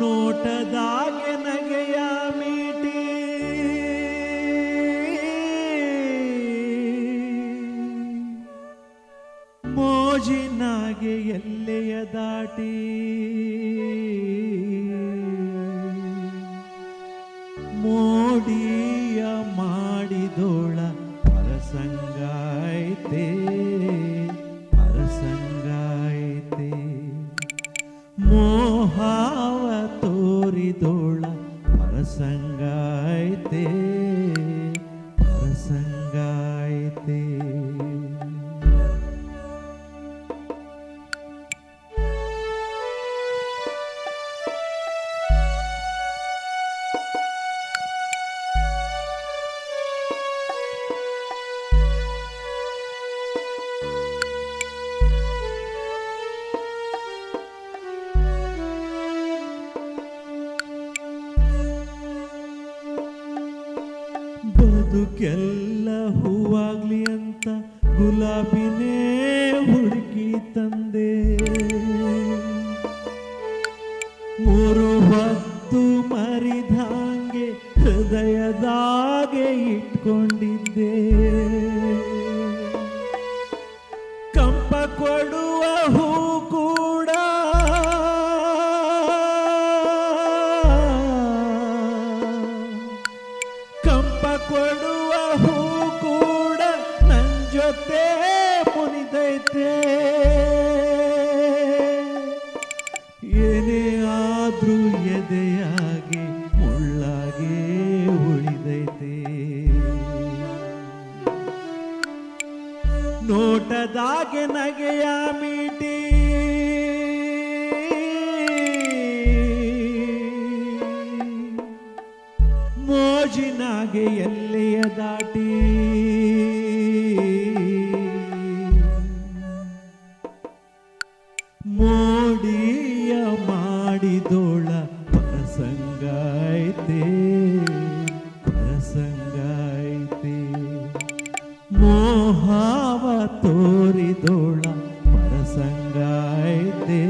ಹೃದಯದಾಗೆ ನಗೆಯ ಮೀಟಿ. ಮೋಜಿನಾಗೆ ಎಲ್ಲೆಯ ದಾಟಿ. ಮೋಡಿಯ ಮಾಡಿದೋಳ ಪರಸಂಗಾಯ್ತೆ ಪರಸಂಗಾಯ್ತೆ ಪರಸಂಗಾಯ್ತೆ ಬದುಕೆಲ್ಲ ಹೂವಾಗ್ಲಿ ಅಂತ ಗುಲಾಬಿನೇ ಹುಡುಕಿ ತಂದೆ. ಮೂರು ಹೊತ್ತು ಮರಿದಾಂಗೆ ಹೃದಯದಾಗೆ ಇಟ್ಕೊಂಡಿದ್ದೆ. ಕಂಪ ಕೊಡುವ ಹೂ ಕೂಡ ಕಂಪ ಕೊಡುವ ನೋಟದಾಗೆ ನಗೆಯ ಮೀಟಿ. ಮೋಜಿನಾಗೆ ಎಲ್ಲೆಯ ದಾಟಿ. ಮೋಡಿಯ ಮಾಡಿದೋಳ ಪರಸಂಗಾಯ್ತೆ ಪರಸಂಗಾಯ್ತೆ ತೋರಿದೋಳ ಪರಸಂಗಾಯ್ತೇ